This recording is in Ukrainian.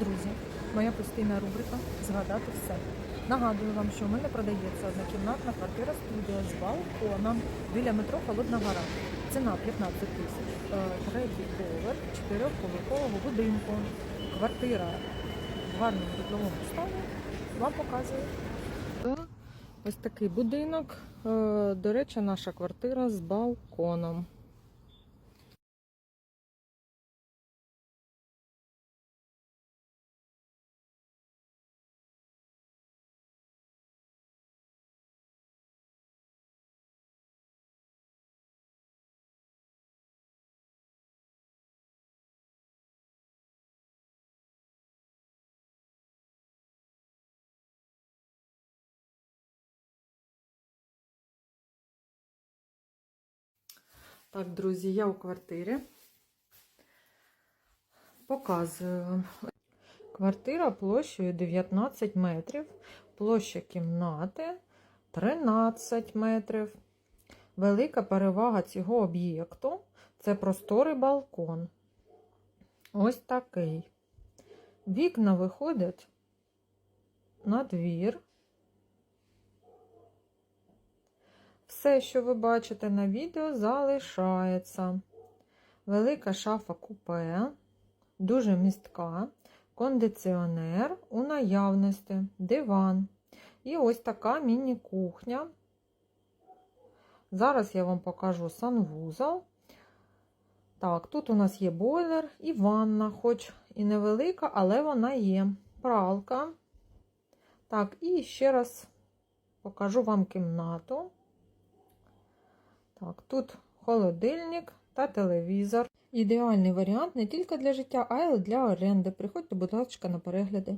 Друзі, моя постійна рубрика Згадати все. Нагадую вам, що в мене продається однокімнатна квартира студія з балконом біля метро Холодна Гора. Ціна 15 тисяч. Е, Третій поверх чотирьохповерхового будинку. Квартира в гарному житловому стані. Вам показую. Ось такий будинок. Е, До речі, наша квартира з балконом. Так, друзі, я у квартирі. Показую вам. Квартира площею 19 метрів, площа кімнати 13 метрів. Велика перевага цього об'єкту це просторий балкон. Ось такий. Вікна виходять на двір. Все, що ви бачите на відео, залишається. Велика шафа купе, дуже містка, кондиціонер у наявності, диван. І ось така міні-кухня. Зараз я вам покажу санвузол. Так, тут у нас є бойлер і ванна, хоч і невелика, але вона є. Пралка. Так, і ще раз покажу вам кімнату. Так, тут холодильник та телевізор. Ідеальний варіант не тільки для життя, а й для оренди. Приходьте, будь ласка, на перегляди.